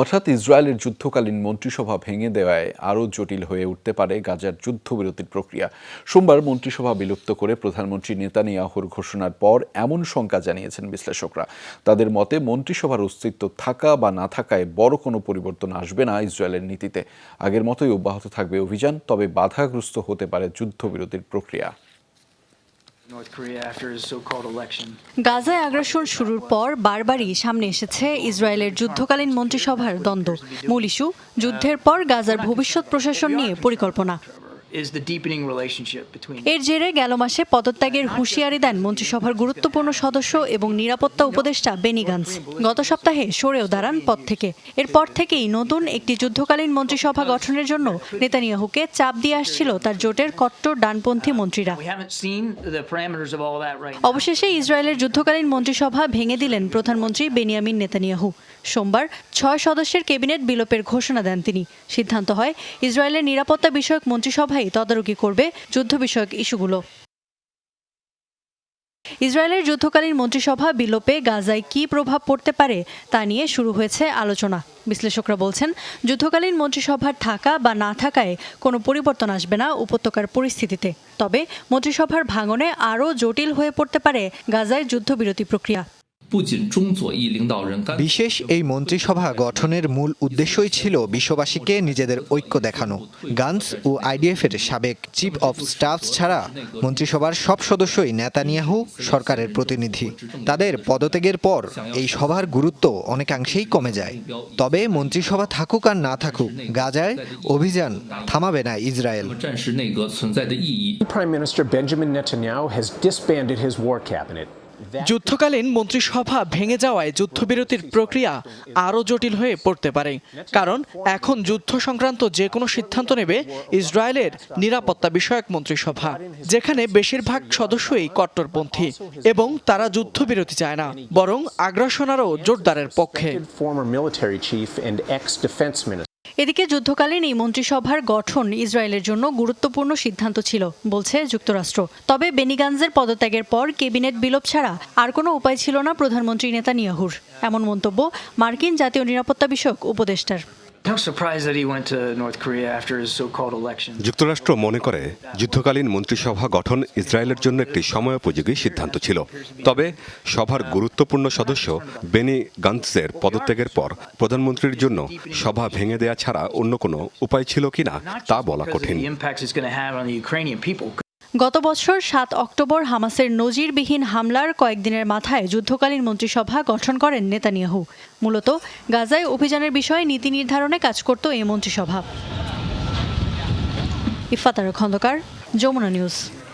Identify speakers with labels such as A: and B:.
A: হঠাৎ ইসরায়েলের যুদ্ধকালীন মন্ত্রিসভা ভেঙে দেওয়ায় আরও জটিল হয়ে উঠতে পারে গাজার যুদ্ধবিরতির প্রক্রিয়া সোমবার মন্ত্রিসভা বিলুপ্ত করে প্রধানমন্ত্রী নেতানিয়াহুর ঘোষণার পর এমন শঙ্কা জানিয়েছেন বিশ্লেষকরা তাদের মতে মন্ত্রিসভার অস্তিত্ব থাকা বা না থাকায় বড় কোনো পরিবর্তন আসবে না ইসরায়েলের নীতিতে আগের মতোই অব্যাহত থাকবে অভিযান তবে বাধাগ্রস্ত হতে পারে যুদ্ধবিরতির প্রক্রিয়া
B: গাজায় আগ্রাসন শুরুর পর বারবারই সামনে এসেছে ইসরায়েলের যুদ্ধকালীন মন্ত্রিসভার দ্বন্দ্ব মূল ইস্যু যুদ্ধের পর গাজার ভবিষ্যৎ প্রশাসন নিয়ে পরিকল্পনা এর জেরে গেল মাসে পদত্যাগের হুঁশিয়ারি দেন মন্ত্রিসভার গুরুত্বপূর্ণ সদস্য এবং নিরাপত্তা উপদেষ্টা বেনি গান্স গত সপ্তাহে সরেও দাঁড়ান পদ থেকে এরপর থেকেই নতুন একটি যুদ্ধকালীন মন্ত্রিসভা গঠনের জন্য নেতানিয়াহুকে চাপ দিয়ে আসছিল তার জোটের কট্টর ডানপন্থী মন্ত্রীরা অবশেষে ইসরায়েলের যুদ্ধকালীন মন্ত্রিসভা ভেঙে দিলেন প্রধানমন্ত্রী বেনিয়ামিন নেতানিয়াহু সোমবার ছয় সদস্যের ক্যাবিনেট বিলোপের ঘোষণা দেন তিনি সিদ্ধান্ত হয় ইসরায়েলের নিরাপত্তা বিষয়ক মন্ত্রিসভা সভায় তদারকি করবে যুদ্ধ বিষয়ক ইস্যুগুলো ইসরায়েলের যুদ্ধকালীন মন্ত্রিসভা বিলোপে গাজায় কি প্রভাব পড়তে পারে তা নিয়ে শুরু হয়েছে আলোচনা বিশ্লেষকরা বলছেন যুদ্ধকালীন মন্ত্রিসভার থাকা বা না থাকায় কোনো পরিবর্তন আসবে না উপত্যকার পরিস্থিতিতে তবে মন্ত্রিসভার ভাঙনে আরও জটিল হয়ে পড়তে পারে গাজায় যুদ্ধবিরতি প্রক্রিয়া
C: বিশেষ এই মন্ত্রিসভা গঠনের মূল উদ্দেশ্যই ছিল বিশ্ববাসীকে নিজেদের ঐক্য দেখানো গান্স ও আইডিএফের সাবেক চিফ অফ স্টাফ ছাড়া মন্ত্রিসভার সব সদস্যই নেতানিয়াহু সরকারের প্রতিনিধি তাদের পদত্যাগের পর এই সভার গুরুত্ব অনেকাংশেই কমে যায় তবে মন্ত্রিসভা থাকুক আর না থাকুক গাজায় অভিযান থামাবে না Israel Prime Minister Benjamin
D: Netanyahu has disbanded his war cabinet যুদ্ধকালীন মন্ত্রিসভা ভেঙে যাওয়ায় যুদ্ধবিরতির প্রক্রিয়া আরও জটিল হয়ে পড়তে পারে কারণ এখন যুদ্ধ সংক্রান্ত যে কোনো সিদ্ধান্ত নেবে ইসরায়েলের নিরাপত্তা বিষয়ক মন্ত্রিসভা যেখানে বেশিরভাগ সদস্যই কট্টরপন্থী এবং তারা যুদ্ধবিরতি চায় না বরং আগ্রাসনারও জোরদারের পক্ষে
B: এদিকে যুদ্ধকালীন এই মন্ত্রিসভার গঠন ইসরায়েলের জন্য গুরুত্বপূর্ণ সিদ্ধান্ত ছিল বলছে যুক্তরাষ্ট্র তবে বেনিগানজের পদত্যাগের পর কেবিনেট বিলোপ ছাড়া আর কোনো উপায় ছিল না প্রধানমন্ত্রী নেতানিয়াহুর এমন মন্তব্য মার্কিন জাতীয় নিরাপত্তা বিষয়ক উপদেষ্টার
E: যুক্তরাষ্ট্র মনে করে যুদ্ধকালীন মন্ত্রিসভা গঠন ইসরায়েলের জন্য একটি সময়োপযোগী সিদ্ধান্ত ছিল তবে সভার গুরুত্বপূর্ণ সদস্য বেনি গান্সের পদত্যাগের পর প্রধানমন্ত্রীর জন্য সভা ভেঙে দেয়া ছাড়া অন্য কোনো উপায় ছিল কিনা তা বলা কঠিন
B: গত বছর সাত অক্টোবর হামাসের নজিরবিহীন হামলার কয়েকদিনের মাথায় যুদ্ধকালীন মন্ত্রিসভা গঠন করেন নেতানিয়াহু মূলত গাজায় অভিযানের বিষয়ে নীতি নির্ধারণে কাজ করত এই মন্ত্রিসভা ইফাতার খন্দকার যমুনা নিউজ